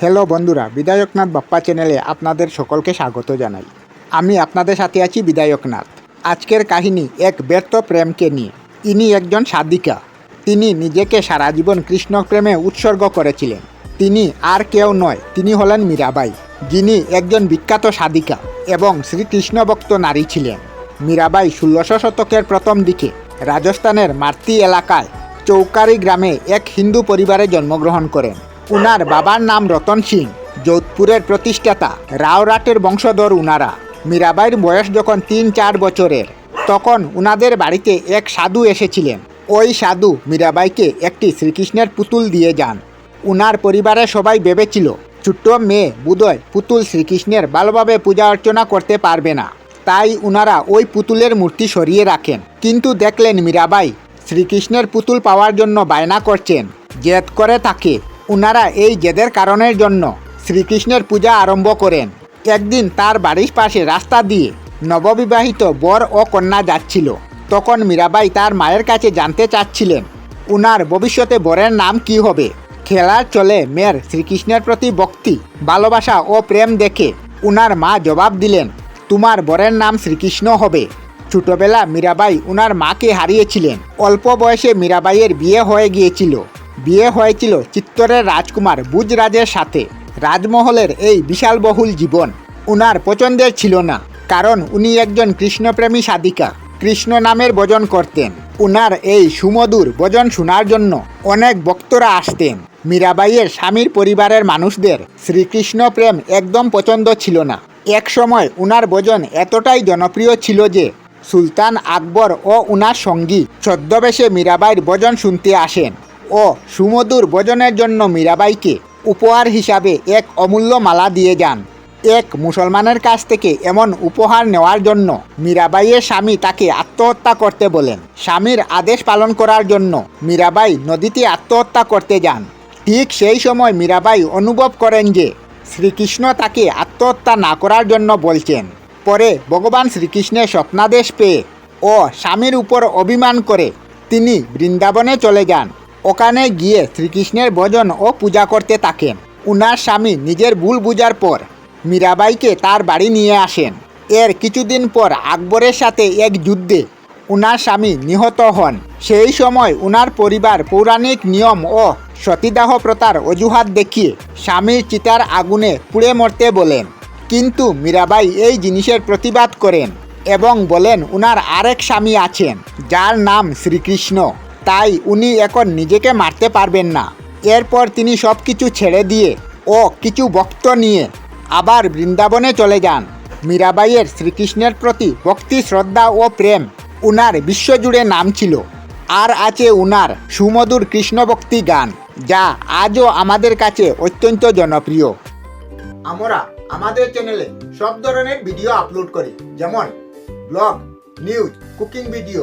Hello বন্ধুরা বিধায়কনাথ বাপ্পা চ্যানেলে আপনাদের সকলকে স্বাগত জানাই। আমি আপনাদের সাথে আছি বিধায়কনাথ আজকের কাহিনী এক ব্যর্থ প্রেমকে নিয়ে। ইনি একজন সাধিকা। তিনি নিজেকে সারা জীবন কৃষ্ণ প্রেমে উৎসর্গ করেছিলেন। তিনি আর কেউ নয়, তিনি হলেন মীরাবাই, যিনি একজন বিখ্যাত সাধিকা এবং শ্রীকৃষ্ণ ভক্ত নারী ছিলেন। মীরাবাই ষোলোশো শতকের প্রথম দিকে রাজস্থানের মার্তি এলাকায় চৌকারি গ্রামে এক হিন্দু পরিবারে জন্মগ্রহণ করেন। উনার বাবার নাম রতন সিং, যোধপুরের প্রতিষ্ঠাতা, রাওরাটের বংশধর উনারা। মীরাবাইয়ের বয়স যখন তিন চার বছরের, তখন উনাদের বাড়িতে এক সাধু এসেছিলেন। ওই সাধু মীরাবাইকে একটি শ্রীকৃষ্ণের পুতুল দিয়ে যান। উনার পরিবারের সবাই ভেবেছিল, ছোট্ট মেয়ে বুদয় পুতুল শ্রীকৃষ্ণের ভালোভাবে পূজা অর্চনা করতে পারবে না। তাই উনারা ওই পুতুলের মূর্তি সরিয়ে রাখেন। কিন্তু দেখলেন মীরাবাই, শ্রীকৃষ্ণের পুতুল পাওয়ার জন্য বায়না করছেন। জেদ করে তাকে উনারা এই জেদের কারণের জন্য শ্রীকৃষ্ণের পূজা আরম্ভ করেন। একদিন তার বাড়ির পাশে রাস্তা দিয়ে নববিবাহিত বর ও কন্যা যাচ্ছিল। তখন মীরাবাই তার মায়ের কাছে জানতে চাচ্ছিলেন, উনার ভবিষ্যতে বরের নাম কি হবে? খেলার চলে মেয়ের শ্রীকৃষ্ণের প্রতি ভক্তি, ভালোবাসা ও প্রেম দেখে উনার মা জবাব দিলেন, তোমার বরের নাম শ্রীকৃষ্ণ হবে। ছোটবেলা মীরাবাই উনার মাকে হারিয়েছিলেন। অল্প বয়সে মীরাবাইয়ের বিয়ে হয়ে গিয়েছিল। বিয়ে হয়েছিল চিত্তরের রাজকুমার বুজরাজের সাথে। রাজমহলের এই বিশালবহুল জীবন উনার পছন্দের ছিল না, কারণ উনি একজন কৃষ্ণপ্রেমী সাধিকা। কৃষ্ণ নামের ভজন করতেন। উনার এই সুমধুর ভজন শোনার জন্য অনেক বক্তরা আসতেন। মীরাবাইয়ের স্বামীর পরিবারের মানুষদের শ্রীকৃষ্ণ প্রেম একদম পছন্দ ছিল না। এক সময় উনার ভজন এতটাই জনপ্রিয় ছিল যে, সুলতান আকবর ও উনার সঙ্গী ছদ্মবেশে মীরাবাইয়ের ভজন শুনতে আসেন। ও সুমধুর ভজনের জন্য মীরাবাইকে উপহার হিসাবে এক অমূল্য মালা দিয়ে যান। এক মুসলমানের কাছ থেকে এমন উপহার নেওয়ার জন্য মীরাবাইয়ের স্বামী তাকে আত্মহত্যা করতে বলেন। স্বামীর আদেশ পালন করার জন্য মীরাবাই নদীতে আত্মহত্যা করতে যান। ঠিক সেই সময় মীরাবাই অনুভব করেন যে শ্রীকৃষ্ণ তাকে আত্মহত্যা না করার জন্য বলছেন। পরে ভগবান শ্রীকৃষ্ণের স্বপ্নাদেশ পেয়ে ও স্বামীর উপর অভিমান করে তিনি বৃন্দাবনে চলে যান। ওখানে গিয়ে শ্রীকৃষ্ণের ভজন ও পূজা করতে থাকেন। উনার স্বামী নিজের ভুল বুঝার পর মীরাবাইকে তার বাড়ি নিয়ে আসেন। এর কিছুদিন পর আকবরের সাথে এক যুদ্ধে উনার স্বামী নিহত হন। সেই সময় উনার পরিবার পৌরাণিক নিয়ম ও সতীদাহ প্রথার অজুহাত দেখিয়ে স্বামীর চিতার আগুনে পুড়ে মরতে বলেন। কিন্তু মীরাবাই এই জিনিসের প্রতিবাদ করেন এবং বলেন, উনার আরেক স্বামী আছেন, যার নাম শ্রীকৃষ্ণ। তাই উনি এখন নিজেকে মারতে পারবেন না। এরপর তিনি সব কিছু ছেড়ে দিয়ে ও কিছু ভক্ত নিয়ে আবার বৃন্দাবনে চলে যান। মীরাবাইয়ের শ্রীকৃষ্ণের প্রতি ভক্তি, শ্রদ্ধা ও প্রেম উনার বিশ্বজুড়ে নাম ছিল। আর আছে উনার সুমধুর কৃষ্ণভক্তি গান, যা আজও আমাদের কাছে অত্যন্ত জনপ্রিয়। আমরা আমাদের চ্যানেলে সব ধরনের ভিডিও আপলোড করি, যেমন ব্লগ নিউজ কুকিং ভিডিও